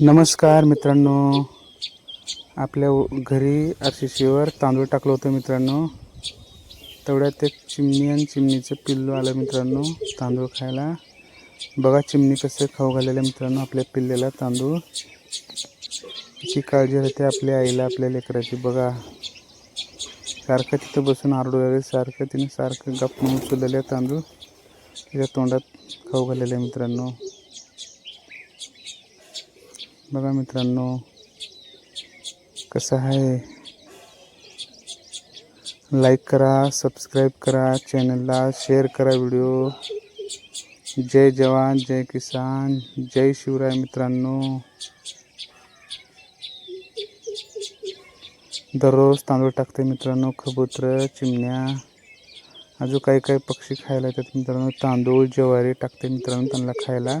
नमस्कार मित्रांनो. आपल्या घरी आरशीशीवर तांदूळ टाकलं होतं मित्रांनो. तेवढ्यात एक चिमणी आणि चिमणीचं पिल्लू आलं मित्रांनो तांदूळ खायला. बघा चिमणी कसं खाऊ घालेलं मित्रांनो आपल्या पिल्लेला तांदूळ. किती काळजी राहते आपल्या आईला आपल्या लेकराची. बघा. सारखं तिथं बसून आरडू लागले सारखं तिने सारखं गप्प म्हणून तांदूळ तिच्या तोंडात खाऊ घालेलं आहे मित्रांनो. बघा मित्रांनो कसं आहे? लाईक करा सबस्क्राईब करा चॅनलला शेअर करा व्हिडिओ जय जवान जय किसान जय शिवराय मित्रांनो. दररोज तांदूळ टाकते मित्रांनो कबूतर चिमण्या. अजून काही काही पक्षी खायला येतात मित्रांनो. तांदूळ ज्वारी टाकते मित्रांनो त्यांना खायला.